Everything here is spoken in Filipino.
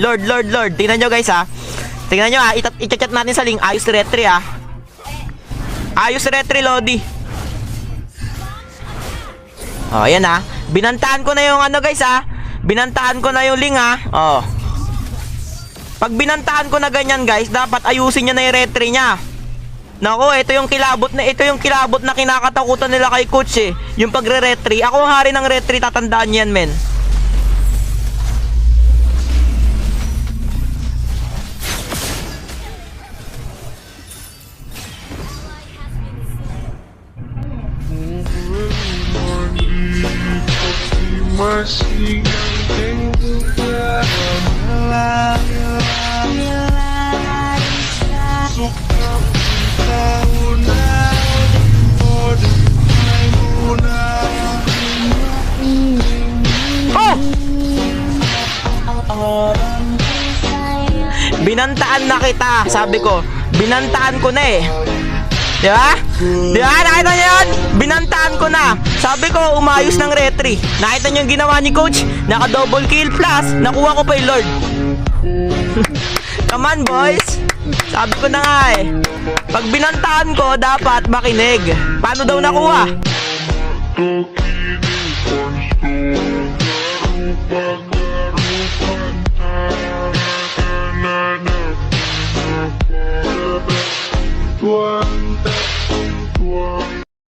Lord, Lord, Lord. Tingnan nyo guys ha. Tingnan nyo ha. I-chat natin sa link. Ayos retry ha. Ayos retry, Lodi. Oh, ayan ha. Binantaan ko na yung ano guys ha. Binantaan ko na yung link ha. Oh. Pag binantaan ko na ganyan guys, dapat ayusin niya na yung retry niya. Nako, ito yung kilabot na ito yung kilabot na kinakatakutan nila kay coach eh. Yung pagre-retry. Ako ang hari ng retry, tatandaan yan, men. Masih Oh! Binantaan na kita, sabi ko. Binantaan ko na eh. Di ba? Di ba? ko na. Sabi ko, umayos ng retry. Nakita niyo yung ginawa ni coach? Naka-double kill plus, nakuha ko pa yung Lord. Come on, boys. Sabi ko na nga eh. Pag binantaan ko, dapat makinig. Paano daw nakuha? One